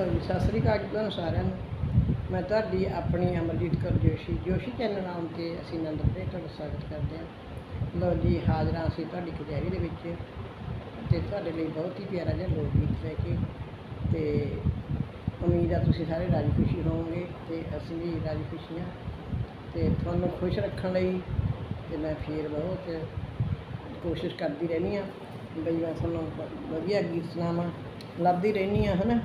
ਲਓ ਜੀ, ਸਤਿ ਸ੍ਰੀ ਅਕਾਲ ਜੀ ਤੁਹਾਨੂੰ ਸਾਰਿਆਂ ਨੂੰ। ਮੈਂ ਤੁਹਾਡੀ ਆਪਣੀ ਅਮਰਜੀਤ ਕੌਰ ਜੋਸ਼ੀ। ਜੋਸ਼ੀ ਚੈਨਲ ਨਾਮ ਤੇ ਅਸੀਂ ਆਨੰਦ ਤੁਹਾਡਾ ਸਵਾਗਤ ਕਰਦੇ ਹਾਂ। ਲਓ ਜੀ, ਹਾਜ਼ਰਾਂ ਅਸੀਂ ਤੁਹਾਡੀ ਕਚਹਿਰੀ ਦੇ ਵਿੱਚ ਤੇ ਤੁਹਾਡੇ ਲਈ ਬਹੁਤ ਹੀ ਪਿਆਰਾ ਜਿਹਾ ਲੋਕ ਗੀਤ ਲੈ ਕੇ ਤੇ ਉਮੀਦ ਆ ਤੁਸੀਂ ਸਾਰੇ ਰਾਜੀ ਖੁਸ਼ੀ ਹੋਵੋਗੇ ਤੇ ਅਸੀਂ ਵੀ ਰਾਜੀ ਖੁਸ਼ੀ ਹਾਂ ਤੇ ਤੁਹਾਨੂੰ ਖੁਸ਼ ਰੱਖਣ ਲਈ ਤੇ ਮੈਂ ਫੇਰ ਬਹੁਤ ਕੋਸ਼ਿਸ਼ ਕਰਦੀ ਰਹਿੰਦੀ ਆ ਬਈ ਮੈਂ ਤੁਹਾਨੂੰ ਵਧੀਆ ਗੀਤ ਸੁਣਾਵਾਂ। ਲੱਭਦੀ ਰਹਿੰਦੀ ਆ ਹਨਾ?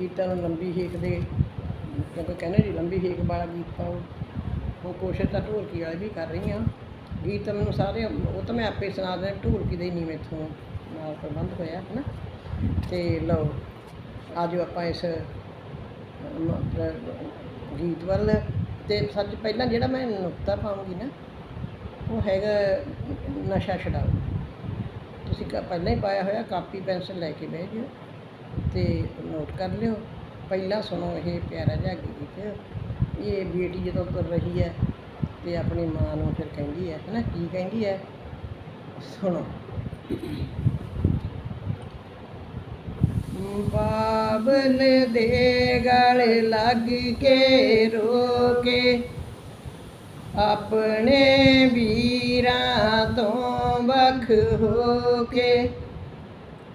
ਗੀਤਾਂ ਨੂੰ ਲੰਬੀ ਹੇਕ ਦੇ, ਕਿਉਂਕਿ ਕਹਿੰਦੇ ਜੀ ਲੰਬੀ ਹੇਕ ਵਾਲਾ ਗੀਤ ਪਾਓ ਉਹ ਕੋਸ਼ਿਸ਼ ਤਾਂ ਢੋਲਕੀ ਵਾਲੀ ਵੀ ਕਰ ਰਹੀ ਹਾਂ ਗੀਤ ਤਾਂ ਮੈਨੂੰ ਸਾਰੇ, ਉਹ ਤਾਂ ਮੈਂ ਆਪੇ ਸੁਣਾ ਦਿੰਦਾ, ਢੋਲਕੀ ਦੇ ਹੀ ਨਹੀਂ ਮੈਥੋਂ ਨਾਲ ਪ੍ਰਬੰਧ ਹੋਇਆ ਹੈ ਨਾ। ਤੇ ਲਓ, ਆਜੋ ਆਪਾਂ ਇਸ ਗੀਤ ਵੱਲ। ਤੇ ਸੱਚ ਪਹਿਲਾਂ ਜਿਹੜਾ ਮੈਂ ਨੁਕਤਾ ਪਾਉਂਗੀ ਨਾ, ਉਹ ਹੈਗਾ ਨਸ਼ਾ ਛਡਾਓ। ਤੁਸੀਂ ਕ, ਪਹਿਲਾਂ ਹੀ ਪਾਇਆ ਹੋਇਆ, ਕਾਪੀ, ਪੈਨਸਲ ਲੈ ਕੇ ਬਹਿ ਜਿਓ। ਤੇ ਨੋਟ ਕਰ ਲਿਓ। ਪਹਿਲਾਂ ਸੁਣੋ ਇਹ ਪਿਆਰਾ ਜਿਹਾ ਗੀਤ ਇਹ ਬੇਟੀ ਜਦੋਂ ਤੁਰ ਰਹੀ ਹੈ ਤੇ ਆਪਣੀ ਮਾਂ ਨੂੰ ਫਿਰ ਕਹਿੰਦੀ ਹੈ, ਹਨਾ, ਕੀ ਕਹਿੰਦੀ ਹੈ? ਸੁਣੋ। ਬਾਬਲ ਦੇ ਗਲ ਲੱਗ ਕੇ ਰੋ ਕੇ ਆਪਣੇ ਵੀਰਾਂ ਤੋਂ ਵੱਖ ਹੋ ਕੇ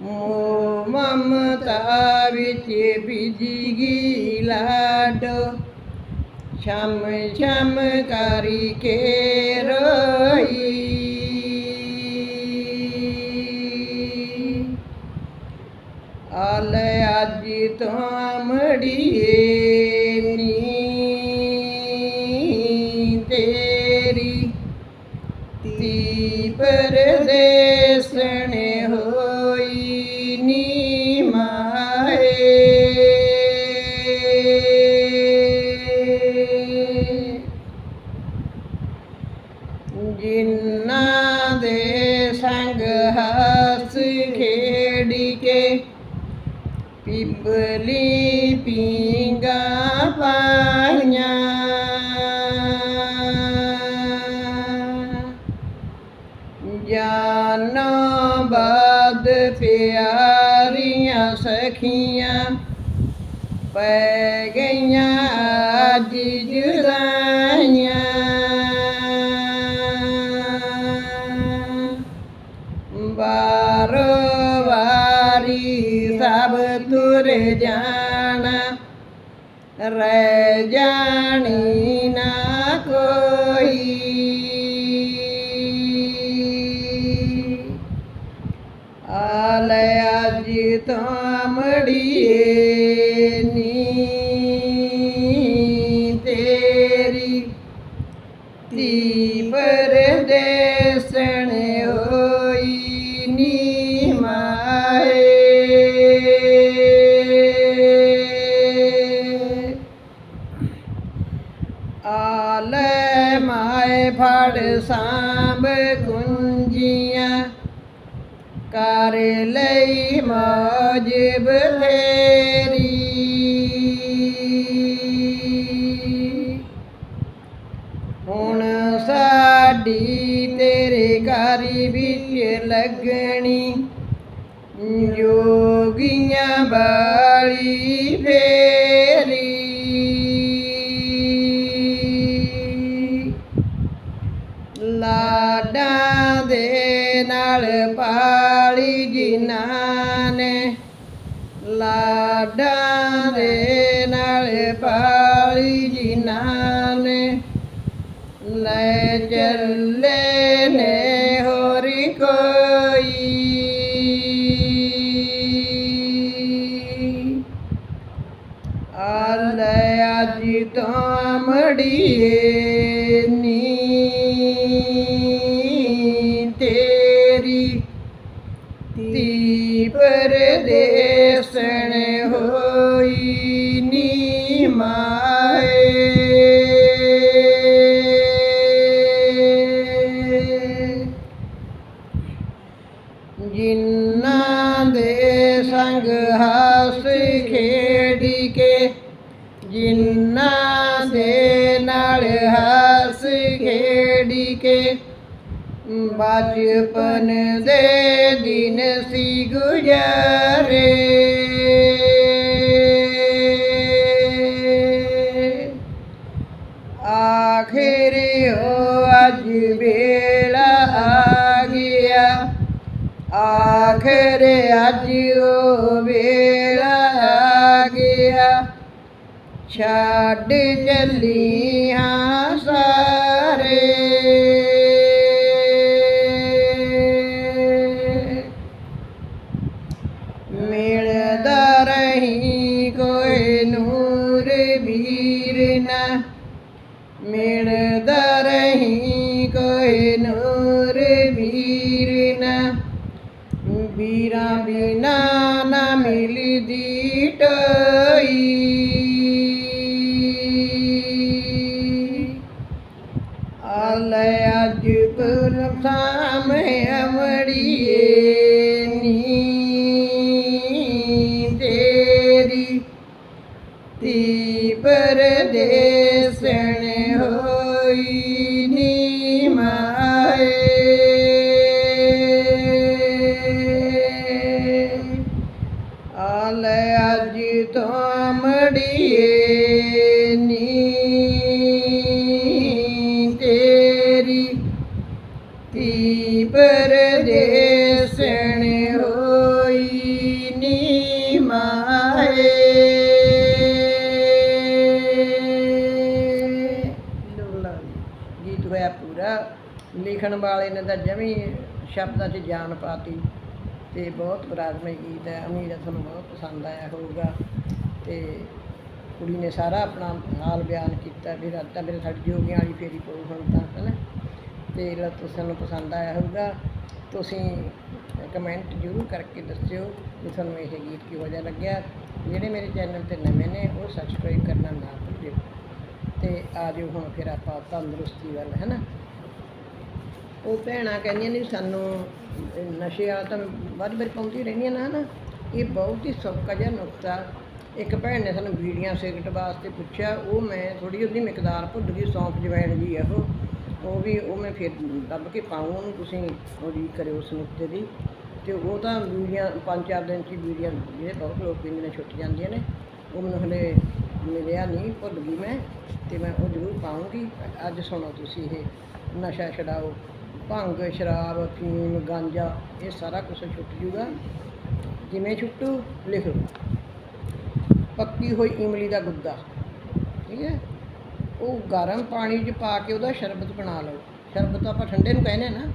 ਮੋਹ ਮਮਤਾ ਵਿੱਚ ਬਿਜਗੀ ਲਾਡੋ ਸ਼ਮ ਸ਼ਮ ਕਰੀ ਕੇ ਰੋਈ ਆਲ ਅੱਜ ਤੋਂ ਅਮੜੀਏ ਪਿਪਲੀ ਪੀਂਗਾ ਪਾਈਆਂ ਜਾਨੋ ਬਾਦ ਪਿਆਰੀਆਂ ਸਖੀਆਂ ਪੈ ਗਈਆਂ ਜਾਣਾ। ਰਹਿ ਜਾਣੀ ਨਾ ਕੋਈ। ਆਲ ਅੱਜ ਤੋਂ ਮੜੀਏ ਨੀ। ਸਾਂਭ ਕੁੰਜੀਆਂ ਕਰ ਲਈ ਮੌਜ ਬਥੇਰੀ ਲੈ ਚੱਲੇ ਨੇ ਹੋਰ ਕੋਈ। ਆਲ ਅੱਜ ਤੋਂ ਮੜੀਏ ਨੀ ਤੇ ਜਿਨ੍ਹਾਂ ਦੇ ਸੰਗ ਹੱਸ ਖੇਡੀ ਕੇ, ਜਿਨ੍ਹਾਂ ਦੇ ਨਾਲ ਹੱਸ ਖੇਡੀ ਕੇ, ਬਚਪਨ ਦੇ ਦਿਨ ਸੀ ਗੁਜ਼ਾਰੇ। ਅੱਜ ਉਹ ਵੇਲਾ ਗਿਆ। ਛੱਡ ਚੱਲੀਆਂ ਸਾਰੇ। ਮਿਲਦਾ ਰਹੀ ਕੋਈ ਨੂਰ ਵੀਰ ਨਾ। ਮਿਲਦਾ ਰਹੀ ਵੀਰਾਂ ਬਿਨਾ ਨਾ ਮਿਲਦੀ ਟੋਈ ਆਲੇ ਅੱਜ ਗੁਰੂ ਸਾਹਮਣੇ ਅਮੜੀਏ ਨੀ ਤੇਰੀ ਤੀ ਪਰਦੇਸਣ ਮੜੀਏ ਨੀ ਤੇਰੀ ਤੀ ਪਰਦੇਸਣ ਹੋਈ ਨੀ ਮਾਏ। ਲੋ ਗੀਤ ਹੋਇਆ ਪੂਰਾ। ਲਿਖਣ ਵਾਲੇ ਨੇ ਤਾਂ ਜਮੀ ਸ਼ਬਦਾਂ 'ਚ ਜਾਨ ਪਾਤੀ ਤੇ ਬਹੁਤ ਪ੍ਰਾਰਮਈ ਗੀਤ ਹੈ। ਉਮੀਦ ਹੈ ਤੁਹਾਨੂੰ ਬਹੁਤ ਪਸੰਦ ਆਇਆ ਹੋਊਗਾ ਤੇ ਕੁੜੀ ਨੇ ਸਾਰਾ ਆਪਣਾ ਹਾਲ ਬਿਆਨ ਕੀਤਾ, ਵੀ ਰਾਤਾਂ ਮੇਰੇ ਸਾਡੀ ਜੋਗੀਆਂ ਵਾਲੀ ਫੇਰੀ ਪਊ ਹੁਣ ਤਾਂ ਹੈ ਨਾ ਤੇ ਲ ਤੁਹਾਨੂੰ ਪਸੰਦ ਆਇਆ ਹੋਊਗਾ, ਤੁਸੀਂ ਕਮੈਂਟ ਜ਼ਰੂਰ ਕਰਕੇ ਦੱਸਿਓ ਕਿ ਤੁਹਾਨੂੰ ਇਹ ਗੀਤ ਕਿਹੋ ਜਿਹਾ ਲੱਗਿਆ। ਜਿਹੜੇ ਮੇਰੇ ਚੈਨਲ ਤੇ ਨਵੇਂ ਨੇ, ਉਹ ਸਬਸਕ੍ਰਾਈਬ ਕਰਨਾ ਨਾ ਭੁੱਲਿਓ। ਤੇ ਆ ਜਾਓ ਹੁਣ ਫਿਰ ਆਪਾਂ ਤੰਦਰੁਸਤੀ ਵੱਲ ਹੈ ਨਾ ਉਹ ਭੈਣਾਂ ਕਹਿੰਦੀਆਂ ਨੇ ਵੀ ਸਾਨੂੰ ਇਹ ਨਸ਼ੇ ਵਾਲਾ ਤਾਂ ਵੱਧ ਵਾਰ ਪਾਉਂਦੀ ਰਹਿੰਦੀਆਂ ਨਾ, ਹਨਾ? ਇਹ ਬਹੁਤ ਹੀ ਸੌਖਾ ਜਿਹਾ ਨੁਕਤਾ ਇੱਕ ਭੈਣ ਨੇ ਸਾਨੂੰ ਬੀੜੀਆਂ ਸਿਗਰਟ ਵਾਸਤੇ ਪੁੱਛਿਆ, ਉਹ ਮੈਂ ਥੋੜੀ ਉਹਦੀ ਮਿਕਦਾਰ ਭੁੱਲ ਗਈ, ਸੌਂਫ ਜਵੈਣ ਜੀ ਆ ਉਹ। ਉਹ ਵੀ ਉਹ ਮੈਂ ਫਿਰ ਦੱਬ ਕੇ ਪਾਉਂ ਉਹਨੂੰ, ਤੁਸੀਂ ਉਹਦੀ ਕਰਿਓ ਉਸ ਨੁਕਤੇ ਦੀ। ਤੇ ਉਹ ਤਾਂ ਬੀੜੀਆਂ, ਪੰਜ ਚਾਰ ਦਿਨ ਚ ਹੀ ਬੀੜੀਆਂ ਜਿਹੜੇ ਬਹੁਤ ਲੋਕ ਪੀਂਦੇ ਨੇ, ਛੁੱਟ ਜਾਂਦੀਆਂ ਨੇ। ਉਹ ਮੈਨੂੰ ਹਲੇ ਮਿਲਿਆ ਨਹੀਂ, ਭੁੱਲ ਗਈ ਮੈਂ। ਤੇ ਮੈਂ ਉਹ ਜ਼ਰੂਰ ਪਾਉਂਗੀ। ਅੱਜ ਸੁਣੋ ਤੁਸੀਂ ਇਹ ਨਸ਼ਾ ਛਡਾਓ। ਭੰਗ, ਸ਼ਰਾਬ ਅਫੀਮ ਗਾਂਜਾ, ਇਹ ਸਾਰਾ ਕੁਝ ਛੁੱਟ ਜੂਗਾ। ਜਿਵੇਂ ਛੁੱਟੂ, ਲਿਖੋ ਪੱਕੀ ਹੋਈ ਇਮਲੀ ਦਾ ਗੁੱਦਾ। ਠੀਕ ਹੈ? ਉਹ ਗਰਮ ਪਾਣੀ 'ਚ ਪਾ ਕੇ ਉਹਦਾ ਸ਼ਰਬਤ ਬਣਾ ਲਓ। ਸ਼ਰਬਤ ਆਪਾਂ ਠੰਡੇ ਨੂੰ ਕਹਿੰਦੇ ਆ ਨਾ।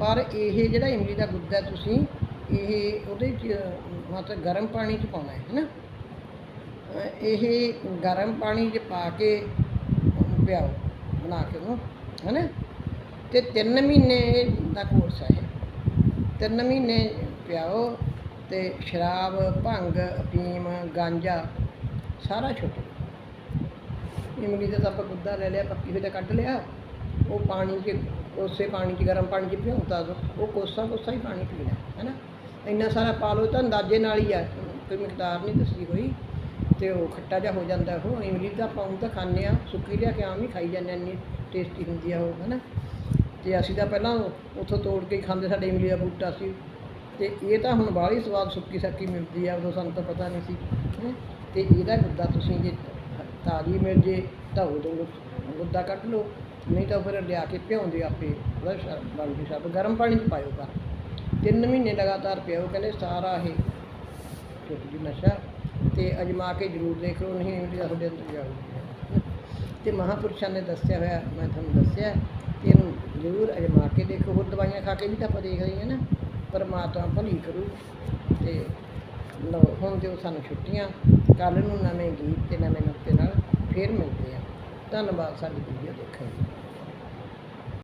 ਪਰ ਇਹ ਜਿਹੜਾ ਇਮਲੀ ਦਾ ਗੁੱਦਾ ਤੁਸੀਂ ਇਹ ਉਹਦੇ 'ਚ, ਮਤਲਬ ਗਰਮ ਪਾਣੀ 'ਚ ਪਾਉਣਾ ਹੈ ਨਾ ਇਹ ਗਰਮ ਪਾਣੀ 'ਚ ਪਾ ਕੇ ਪਿਆਓ, ਬਣਾ ਕੇ ਉਹਨੂੰ, ਹੈਨਾ? ਤੇ 3 ਮਹੀਨੇ ਦਾ ਕੋਰਸ ਹੈ ਇਹ 3 ਮਹੀਨੇ ਪਿਆਓ। ਅਤੇ ਸ਼ਰਾਬ ਭੰਗ ਅਫੀਮ ਗਾਂਜਾ ਸਾਰਾ ਛੁੱਟ ਇਮਲੀ ਦਾ ਤਾਂ ਆਪਾਂ ਗੁੱਦਾ ਲੈ ਲਿਆ ਪੱਕੀ ਹੋਈ ਤਾਂ ਕੱਢ ਲਿਆ। ਉਹ ਪਾਣੀ 'ਚ ਉਸੇ ਪਾਣੀ 'ਚ ਗਰਮ ਪਾਣੀ 'ਚ ਭਿਉਂਤਾ ਦੋ। ਉਹ ਕੋਸਾ ਕੋਸਾ ਹੀ ਪਾਣੀ ਪੀਣਾ ਹੈ ਨਾ ਇੰਨਾ ਸਾਰਾ ਪਾ ਲਓ ਤਾਂ ਅੰਦਾਜ਼ੇ ਨਾਲ ਹੀ ਆ। ਕੋਈ ਮਿਕਦਾਰ ਨਹੀਂ ਦੱਸੀ ਹੋਈ। ਤੇ ਉਹ ਖੱਟਾ ਜਿਹਾ ਹੋ ਜਾਂਦਾ ਉਹ ਇਮਲੀ ਦਾ ਆਪਾਂ ਊਂ ਤਾਂ ਖਾਂਦੇ ਆ ਸੁੱਕੀ ਲਿਆ ਕੇ ਆਮ ਹੀ ਖਾਈ ਜਾਂਦੇ ਹਾਂ, ਇੰਨੀ ਟੇਸਟੀ ਹੁੰਦੀ ਆ ਉਹ ਹੈ ਨਾ ਤੇ ਅਸੀਂ ਤਾਂ ਪਹਿਲਾਂ ਉੱਥੋਂ ਤੋੜ ਕੇ ਖਾਂਦੇ ਸਾਡੇ ਇਮਲੀ ਦਾ ਬੂਟਾ ਸੀ। ਤੇ ਇਹ ਤਾਂ ਹੁਣ ਬਾਹਲੀ ਸਵਾਦ ਸੁੱਕੀ ਸੱਕੀ ਮਿਲਦੀ ਆ, ਉਦੋਂ ਸਾਨੂੰ ਤਾਂ ਪਤਾ ਨਹੀਂ ਸੀ, ਹੈਂ। ਤੇ ਇਹਦਾ ਗੁੱਦਾ ਤੁਸੀਂ ਜੇ ਤਾਜ਼ੀ ਮਿਲ ਜੇ ਤਾਂ ਉਦੋਂ ਗੁੱਦਾ ਕੱਢ ਲਓ, ਨਹੀਂ ਤਾਂ ਫਿਰ ਲਿਆ ਕੇ ਭਿਉਂਦੇ ਆਪੇ, ਉਹਦਾ ਸ਼ਰ- ਬਣ ਸਭ ਗਰਮ ਪਾਣੀ 'ਚ ਪਾਇਓ ਕਰ ਤਿੰਨ ਮਹੀਨੇ ਲਗਾਤਾਰ ਪਿਓ, ਕਹਿੰਦੇ ਸਾਰਾ ਇਹ ਛੁੱਟ ਜੂ ਨਸ਼ਾ, ਤੇ ਅਜਮਾ ਕੇ ਜ਼ਰੂਰ ਦੇਖ ਲਓ, ਨਹੀਂ ਇਮਲੀ ਦਾ ਤੁਹਾਡੇ ਅੰਦਰ ਜਾਊਗੀ ਤੇ ਮਹਾਪੁਰਸ਼ਾਂ ਨੇ ਦੱਸਿਆ ਹੋਇਆ, ਮੈਂ ਤੁਹਾਨੂੰ ਦੱਸਿਆ ਕਿ ਇਹਨੂੰ ਜ਼ਰੂਰ ਅਜਮਾ ਕੇ ਦੇਖੋ, ਹੋਰ ਦਵਾਈਆਂ ਖਾ ਕੇ ਵੀ ਤਾਂ ਆਪਾਂ ਦੇਖ ਰਹੇ ਹਾਂ ਨਾ। ਪਰਮਾਤਮਾ ਭਲੀ ਕਰੂ। ਤੇ ਲਓ, ਹੁਣ ਦਿਓ ਸਾਨੂੰ ਛੁੱਟੀਆਂ। ਕੱਲ ਨੂੰ ਨਵੇਂ ਗੀਤ ਤੇ ਨਵੇਂ ਨੁਕਤੇ ਨਾਲ ਫੇਰ ਮਿਲਦੇ ਆ ਧੰਨਵਾਦ, ਸਾਡੀ ਵੀਡੀਓ ਦੇਖਣ ਲਈ।